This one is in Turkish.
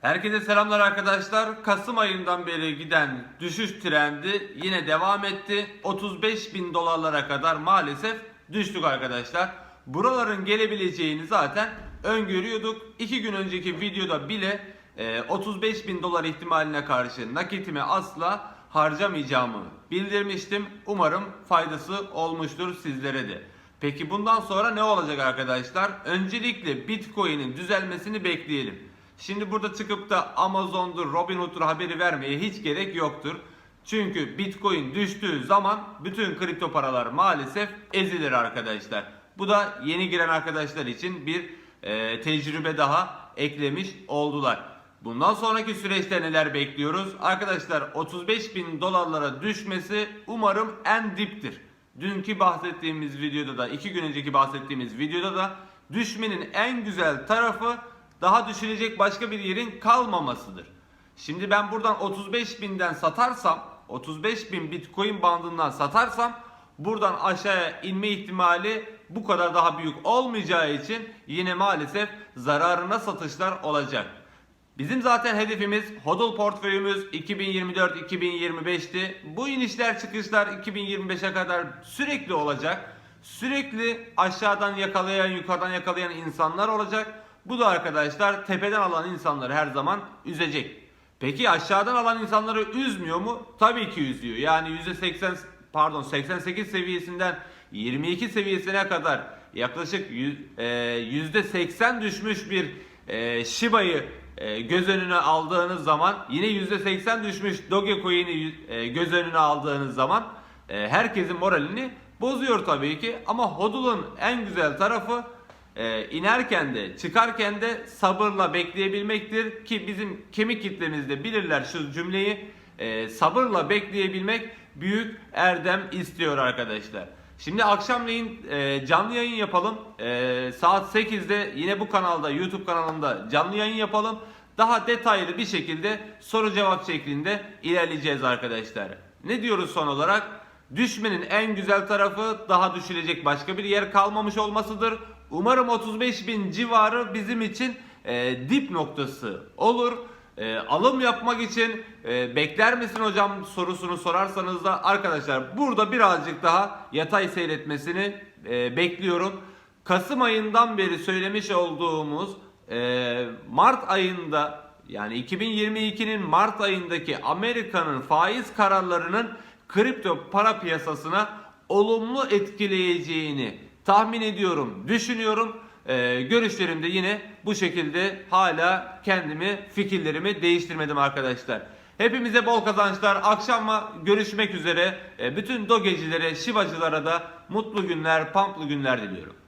Herkese selamlar arkadaşlar. Kasım ayından beri giden düşüş trendi yine devam etti. 35 bin dolarlara kadar maalesef düştük arkadaşlar. Buraların gelebileceğini zaten öngörüyorduk. İki gün önceki videoda bile e, 35 bin dolar ihtimaline karşı nakitimi asla harcamayacağımı bildirmiştim. Umarım faydası olmuştur sizlere de. Peki bundan sonra ne olacak arkadaşlar? Öncelikle Bitcoin'in düzelmesini bekleyelim. Şimdi burada çıkıp da Amazon'dur, Robinhood'dur haberi vermeye hiç gerek yoktur. Çünkü Bitcoin düştüğü zaman bütün kripto paralar maalesef ezilir arkadaşlar. Bu da yeni giren arkadaşlar için bir e, tecrübe daha eklemiş oldular. Bundan sonraki süreçte neler bekliyoruz? Arkadaşlar 35 bin dolarlara düşmesi umarım en diptir. Dünkü bahsettiğimiz videoda da, iki gün önceki bahsettiğimiz videoda da düşmenin en güzel tarafı daha düşünecek başka bir yerin kalmamasıdır. Şimdi ben buradan 35 binden satarsam, 35 bin bitcoin bandından satarsam buradan aşağıya inme ihtimali bu kadar daha büyük olmayacağı için yine maalesef zararına satışlar olacak. Bizim zaten hedefimiz hodl portföyümüz 2024-2025'ti. Bu inişler çıkışlar 2025'e kadar sürekli olacak. Sürekli aşağıdan yakalayan yukarıdan yakalayan insanlar olacak. Bu da arkadaşlar tepeden alan insanları her zaman üzecek. Peki aşağıdan alan insanları üzmüyor mu? Tabii ki üzüyor. Yani %80 pardon 88 seviyesinden 22 seviyesine kadar yaklaşık yüz- e, %80 düşmüş bir e, Shiba'yı e, göz önüne aldığınız zaman yine %80 düşmüş Dogecoin'i göz önüne aldığınız zaman herkesin moralini bozuyor tabii ki. Ama HODL'un en güzel tarafı e, inerken de çıkarken de sabırla bekleyebilmektir ki bizim kemik kitlemizde bilirler şu cümleyi e, sabırla bekleyebilmek büyük erdem istiyor arkadaşlar. Şimdi akşamleyin e, canlı yayın yapalım. E, saat 8'de yine bu kanalda YouTube kanalında canlı yayın yapalım. Daha detaylı bir şekilde soru cevap şeklinde ilerleyeceğiz arkadaşlar. Ne diyoruz son olarak? Düşmenin en güzel tarafı daha düşülecek başka bir yer kalmamış olmasıdır. Umarım 35 bin civarı bizim için e, dip noktası olur. E, alım yapmak için e, bekler misin hocam sorusunu sorarsanız da arkadaşlar burada birazcık daha yatay seyretmesini e, bekliyorum. Kasım ayından beri söylemiş olduğumuz e, Mart ayında yani 2022'nin Mart ayındaki Amerika'nın faiz kararlarının kripto para piyasasına olumlu etkileyeceğini tahmin ediyorum, düşünüyorum. Ee, görüşlerimde yine bu şekilde hala kendimi, fikirlerimi değiştirmedim arkadaşlar. Hepimize bol kazançlar. Akşama görüşmek üzere. Ee, bütün dogecilere, şivacılara da mutlu günler, pamplı günler diliyorum.